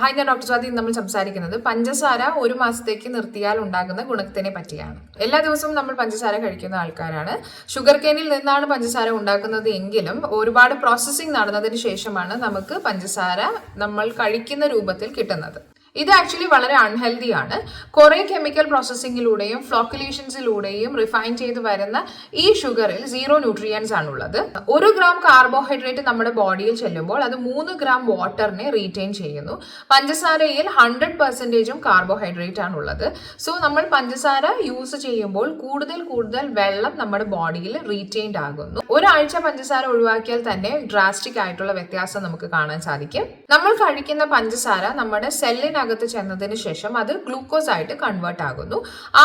Hi ഞാൻ doctor Swathi നമ്മൾ സംസാരിക്കുന്നത് പഞ്ചസാര ഒരു മാസത്തേക്ക് നിർത്തിയാൽ ഉണ്ടാകുന്ന ഗുണത്തിനെ പറ്റിയാണ്. എല്ലാ ദിവസവും നമ്മൾ പഞ്ചസാര കഴിക്കുന്ന ആൾക്കാരാണ്. ഷുഗർ കെയിനിൽ നിന്നാണ് പഞ്ചസാര ഉണ്ടാക്കുന്നത് എങ്കിലും ഒരുപാട് പ്രോസസ്സിംഗ് നടന്നതിന് ശേഷമാണ് നമുക്ക് പഞ്ചസാര നമ്മൾ കഴിക്കുന്ന രൂപത്തിൽ കിട്ടുന്നത്. ഇത് ആക്ച്വലി വളരെ അൺഹെൽതി ആണ്. കുറേ കെമിക്കൽ പ്രോസസ്സിങ്ങിലൂടെയും ഫ്ലോക്കുലേഷൻസിലൂടെയും റിഫൈൻ ചെയ്ത് വരുന്ന ഈ ഷുഗറിൽ സീറോ ന്യൂട്രിയൻസ് ആണുള്ളത്. ഒരു ഗ്രാം കാർബോഹൈഡ്രേറ്റ് നമ്മുടെ ബോഡിയിൽ ചെല്ലുമ്പോൾ അത് മൂന്ന് ഗ്രാം വാട്ടറിനെ റീറ്റെയിൻ ചെയ്യുന്നു. പഞ്ചസാരയിൽ ഹൺഡ്രഡ് പെർസെന്റേജും കാർബോഹൈഡ്രേറ്റ് ആണുള്ളത്. സോ നമ്മൾ പഞ്ചസാര യൂസ് ചെയ്യുമ്പോൾ കൂടുതൽ കൂടുതൽ വെള്ളം നമ്മുടെ ബോഡിയിൽ റീറ്റെയിൻഡ് ആകുന്നു. ഒരാഴ്ച പഞ്ചസാര ഒഴിവാക്കിയാൽ തന്നെ ഡ്രാസ്റ്റിക് ആയിട്ടുള്ള വ്യത്യാസം നമുക്ക് കാണാൻ സാധിക്കും. നമ്മൾ കഴിക്കുന്ന പഞ്ചസാര നമ്മുടെ സെല്ലിനകത്ത് ചെന്നതിന് ശേഷം അത് ഗ്ലൂക്കോസ് ആയിട്ട് കൺവേർട്ട് ആകുന്നു.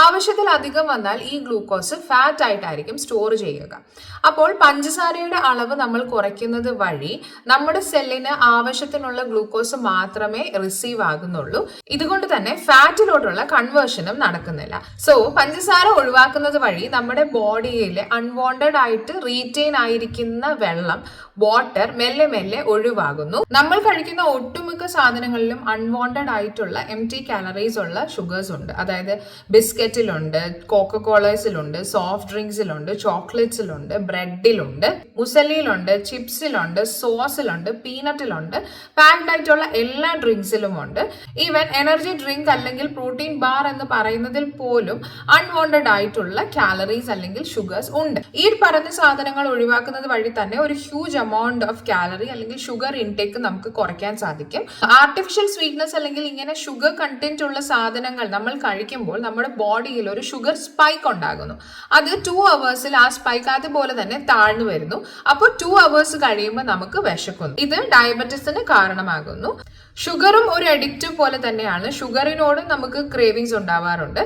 ആവശ്യത്തിലധികം വന്നാൽ ഈ ഗ്ലൂക്കോസ് ഫാറ്റ് ആയിട്ടായിരിക്കും സ്റ്റോർ ചെയ്യുക. അപ്പോൾ പഞ്ചസാരയുടെ അളവ് നമ്മൾ കുറയ്ക്കുന്നത് വഴി നമ്മുടെ സെല്ലിന് ആവശ്യത്തിനുള്ള ഗ്ലൂക്കോസ് മാത്രമേ റിസീവ് ആകുന്നുള്ളൂ. ഇതുകൊണ്ട് തന്നെ ഫാറ്റിലോട്ടുള്ള കൺവേർഷനും നടക്കുന്നില്ല. സോ പഞ്ചസാര ഒഴിവാക്കുന്നത് വഴി നമ്മുടെ ബോഡിയിൽ അൺവാണ്ടഡ് ആയിട്ട് റീറ്റെയിൻ ആയിരിക്കുന്ന വെള്ളം വാട്ടർ മെല്ലെ മെല്ലെ ഒഴിവാകുന്നു. നമ്മൾ കഴിക്കുന്ന ഒട്ടുമിക്ക സാധനങ്ങളിലും അൺവാണ്ടഡ് ആയിട്ടുള്ള എം ടി കാലറീസ് ഉള്ള ഷുഗേഴ്സ് ഉണ്ട്. അതായത് ബിസ്ക്കറ്റിലുണ്ട് കോക്ക കോളേഴ്സിലുണ്ട് സോഫ്റ്റ് ഡ്രിങ്ക്സിലുണ്ട് ചോക്ലേറ്റ്സിലുണ്ട് ബ്രെഡിലുണ്ട് മുസലിയിലുണ്ട് ചിപ്സിലുണ്ട് സോസിലുണ്ട് പീനട്ടിലുണ്ട് പാക്ഡ് ആയിട്ടുള്ള എല്ലാ ഡ്രിങ്ക്സിലും ഉണ്ട് ഈവൻ എനർജി ഡ്രിങ്ക് അല്ലെങ്കിൽ പ്രോട്ടീൻ ബാർ എന്ന് പറയുന്നതിൽ പോലും അൺവാണ്ടഡ് ആയിട്ടുള്ള കാലറീസ് അല്ലെങ്കിൽ ഷുഗേഴ്സ് ഉണ്ട്. ഈ പറഞ്ഞ സാധനങ്ങൾ ഒഴിവാക്കുന്നത് വഴി തന്നെ ഒരു ഹ്യൂജ് എമൗണ്ട് ഓഫ് കാലറി അല്ലെങ്കിൽ ഷുഗർ ഇൻടേക്ക് നമുക്ക് കുറയ്ക്കാൻ സാധിക്കും. ആർട്ടിഫിഷ്യൽ സ്വീറ്റ്നസ് അല്ലെങ്കിൽ ഇങ്ങനെ ഷുഗർ കണ്ടന്റ് ഉള്ള സാധനങ്ങൾ നമ്മൾ കഴിക്കുമ്പോൾ നമ്മുടെ ബോഡിയിൽ ഒരു ഷുഗർ സ്പൈക്ക് ഉണ്ടാകുന്നു. അത് ടു അവേഴ്സിൽ ആ സ്പൈക്ക് അതുപോലെ തന്നെ താഴ്ന്നു വരുന്നു. അപ്പോൾ ടു അവേഴ്സ് കഴിയുമ്പോൾ നമുക്ക് വിശക്കുന്നു. ഇത് ഡയബറ്റീസിന് കാരണമാകുന്നു. ഷുഗറും ഒരു അഡിക്റ്റ് പോലെ തന്നെയാണ്. ഷുഗറിനോട് നമുക്ക് ക്രേവിങ്സ് ഉണ്ടാവാറുണ്ട്.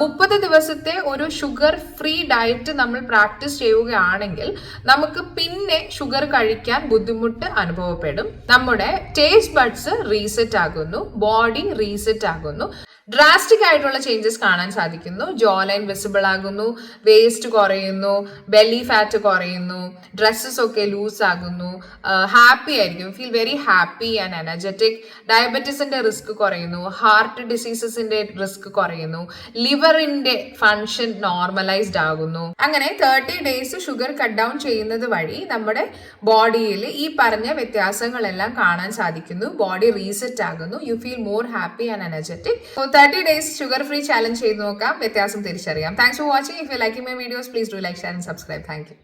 മുപ്പത് ദിവസത്തെ ഒരു ഷുഗർ ഫ്രീ ഡയറ്റ് നമ്മൾ പ്രാക്ടീസ് ചെയ്യുകയാണെങ്കിൽ നമുക്ക് പിന്നെ ഷുഗർ കഴിക്കാൻ ബുദ്ധിമുട്ട് അനുഭവപ്പെടും. നമ്മുടെ ടേസ്റ്റ് ബഡ്സ് റീസെറ്റ് ആകുന്നു. ബോഡി റീസെറ്റ് ആകുന്നു. ഡ്രാസ്റ്റിക് ആയിട്ടുള്ള ചേഞ്ചസ് കാണാൻ സാധിക്കുന്നു. ജോ ലൈൻ വിസിബിൾ ആകുന്നു വേസ്റ്റ് കുറയുന്നു ബെല്ലി ഫാറ്റ് കുറയുന്നു ഡ്രസ്സസ് ഒക്കെ ലൂസ് ആകുന്നു. ഹാപ്പി ആയിരിക്കും feel very happy and energetic ഡയബറ്റീസിന്റെ risk കുറയുന്നു. ഹാർട്ട് ഡിസീസസിന്റെ റിസ്ക് കുറയുന്നു. ലിവറിന്റെ ഫങ്ഷൻ നോർമലൈസ്ഡ് ആകുന്നു. അങ്ങനെ thirty days sugar cut down ചെയ്യുന്നത് വഴി നമ്മുടെ ബോഡിയിൽ ഈ പറഞ്ഞ വ്യത്യാസങ്ങളെല്ലാം കാണാൻ സാധിക്കുന്നു. ബോഡി റീസെറ്റ് ആകുന്നു. You feel more happy and energetic thirty days sugar free challenge ചെയ്ത് നോക്കാം. വ്യത്യാസം തിരിച്ചറിയാം. Thanks for watching if you like my videos please do like share and subscribe thank you